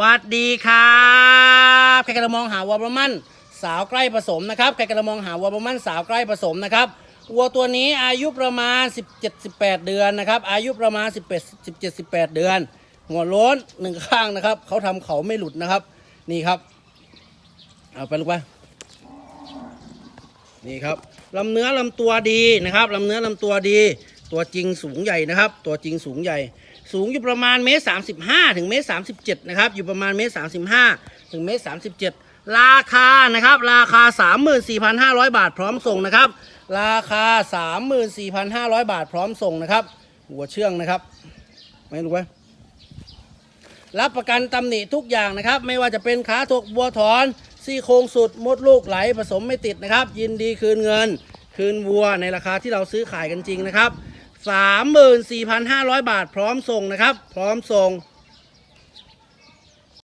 วัดดีครับใครกำลังมองหาวัวบระมันสาวใกล้ผสมนะครับใครกำลังมองหาวัวบระมันสาวใกล้ผสมนะครับวัวตัวนี้อายุประมาณ 17-18 เดือนนะครับ อายุประมาณ18 17-18 เดือน หัวโล้นหนึ่งข้างนะครับ เขาทำเขาไม่หลุดนะครับ นี่ครับ เอาไปลูกไปนี่ครับลำเนื้อลำตัวดีนะครับลำเนื้อลำตัวดี ตัวจริงสูงใหญ่นะครับ ตัวจริงสูงใหญ่ สูงอยู่ประมาณเมตรสามสิบห้าถึงเมตรสามสิบเจ็ดนะครับ อยู่ประมาณเมตรสามสิบห้าถึงเมตรสามสิบเจ็ดราคานะครับ ราคาสามหมื่นสี่พันห้าร้อยบาทพร้อมส่งนะครับ ราคาสามหมื่นสี่พันห้าร้อยบาทพร้อมส่งนะครับ หัวเชื่องนะครับ ไม่รู้ไหมรับประกันตำหนิทุกอย่างนะครับ ไม่ว่าจะเป็นขาถกบัวถอนซี่โครงสุดมดลูกไหลผสมไม่ติดนะครับ ยินดีคืนเงิน คืนวัวในราคาที่เราซื้อขายกันจริงนะครับ 34,500 บาทพร้อมส่งนะครับ พร้อมส่ง